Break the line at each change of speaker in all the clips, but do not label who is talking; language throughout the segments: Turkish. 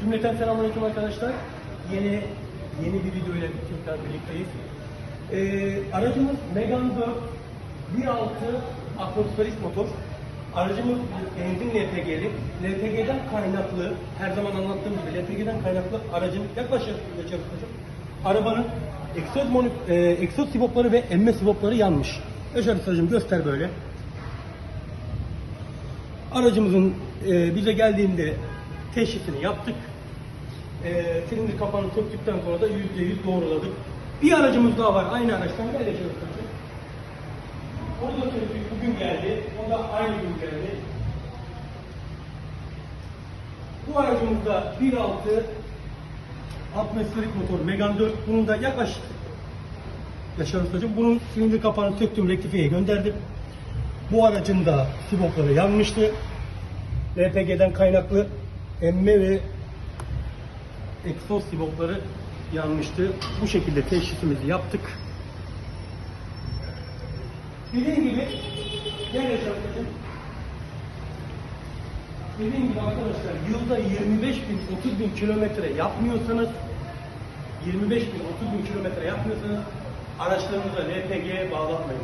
Cümleten selamünaleyküm arkadaşlar. Yeni yeni bir video ile tekrar birlikteyiz. Ee, aracımız Megane 4 1.6 atmosferik motor. Aracımız benzin LPG'li. LPG'den kaynaklı, her zaman anlattığım gibi LPG'den kaynaklı aracın yaklaşık yaklaşık arabanın egzoz, e, egzoz sivopları ve emme sivopları yanmış. Yaşar Ustacığım göster böyle. Aracımızın e, bize geldiğinde teşhisini yaptık. E, silindir kapağını söktükten sonra da yüzde yüz doğruladık. Bir aracımız daha var aynı araçtan Yaşar Ustacığım. Onu da bugün geldi. O da aynı gün geldi. Bu aracımızda 1.6 atmosferik motor Megane 4. Bunun da yaklaşık Yaşar Ustacığım bunun silindir kapağını söktüm rektifiyeye gönderdim. Bu aracın da sibopları yanmıştı. LPG'den kaynaklı emme ve egzoz sibopları yanmıştı. Bu şekilde teşhisimizi yaptık. Dediğim gibi gel Yaşar Ustacığım. Dediğim gibi arkadaşlar yılda 25 bin 30 bin kilometre yapmıyorsanız 25 bin 30 bin kilometre yapmıyorsanız araçlarınıza LPG'ye bağlatmayın.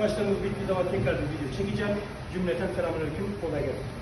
Araçlarınız bittiği zaman tekrar bir video çekeceğim. Cümleten selamünaleyküm. Kolay gelsin.